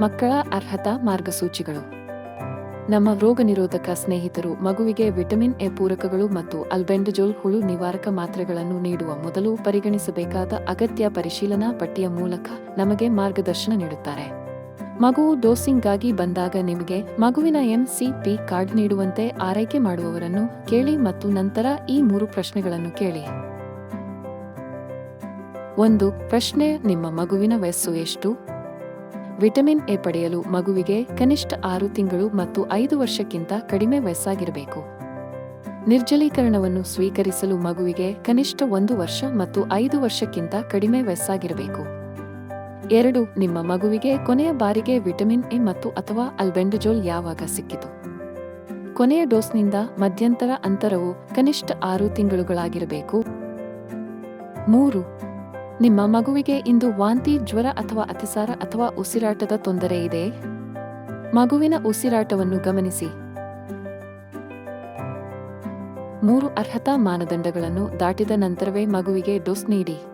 ಮಕ್ಕಳ ಅರ್ಹತಾ ಮಾರ್ಗಸೂಚಿಗಳು. ನಮ್ಮ ರೋಗ ನಿರೋಧಕ ಸ್ನೇಹಿತರು ಮಗುವಿಗೆ ವಿಟಮಿನ್ ಎ ಪೂರಕಗಳು ಮತ್ತು ಅಲ್ಬೆಂಡಜೋಲ್ ಹುಳು ನಿವಾರಕ ಮಾತ್ರೆಗಳನ್ನು ನೀಡುವ ಮೊದಲು ಪರಿಗಣಿಸಬೇಕಾದ ಅಗತ್ಯ ಪರಿಶೀಲನಾ ಪಟ್ಟಿಯ ಮೂಲಕ ನಮಗೆ ಮಾರ್ಗದರ್ಶನ ನೀಡುತ್ತಾರೆ. ಮಗು ಡೋಸಿಂಗ್ಗಾಗಿ ಬಂದಾಗ ನಿಮಗೆ ಮಗುವಿನ ಎಂಸಿಪಿ ಕಾರ್ಡ್ ನೀಡುವಂತೆ ಆರೈಕೆ ಮಾಡುವವರನ್ನು ಕೇಳಿ ಮತ್ತು ನಂತರ ಈ ಮೂರು ಪ್ರಶ್ನೆಗಳನ್ನು ಕೇಳಿ. ಒಂದು, ಪ್ರಶ್ನೆ ನಿಮ್ಮ ಮಗುವಿನ ವಯಸ್ಸು ಎಷ್ಟು? ವಿಟಮಿನ್ ಎ ಪಡೆಯಲು ಮಗುವಿಗೆ ಕನಿಷ್ಠ ಆರು ತಿಂಗಳು ಮತ್ತು ಐದು ವರ್ಷಕ್ಕಿಂತ ಕಡಿಮೆ ವಯಸ್ಸಾಗಿರಬೇಕು. ನಿರ್ಜಲೀಕರಣವನ್ನು ಸ್ವೀಕರಿಸಲು ಮಗುವಿಗೆ ಕನಿಷ್ಠ ಒಂದು ವರ್ಷ ಮತ್ತು ಐದು ವರ್ಷಕ್ಕಿಂತ ಕಡಿಮೆ ವಯಸ್ಸಾಗಿರಬೇಕು. ಎರಡು, ನಿಮ್ಮ ಮಗುವಿಗೆ ಕೊನೆಯ ಬಾರಿಗೆ ವಿಟಮಿನ್ ಎ ಮತ್ತು ಅಥವಾ ಅಲ್ಬೆಂಡಜೋಲ್ ಯಾವಾಗ ಸಿಕ್ಕಿತು? ಕೊನೆಯ ಡೋಸ್ನಿಂದ ಮಧ್ಯಂತರ ಅಂತರವು ಕನಿಷ್ಠ ಆರು ತಿಂಗಳುಗಳಾಗಿರಬೇಕು. ಮೂರು ನಿಮ್ಮ ಮಗುವಿಗೆ ಇಂದು ವಾಂತಿ, ಜ್ವರ ಅಥವಾ ಅತಿಸಾರ ಅಥವಾ ಉಸಿರಾಟದ ತೊಂದರೆ ಇದೆ? ಮಗುವಿನ ಉಸಿರಾಟವನ್ನು ಗಮನಿಸಿ. ಮೂರು ಅರ್ಹತಾ ಮಾನದಂಡಗಳನ್ನು ದಾಟಿದ ನಂತರವೇ ಮಗುವಿಗೆ ಡೋಸ್ ನೀಡಿ.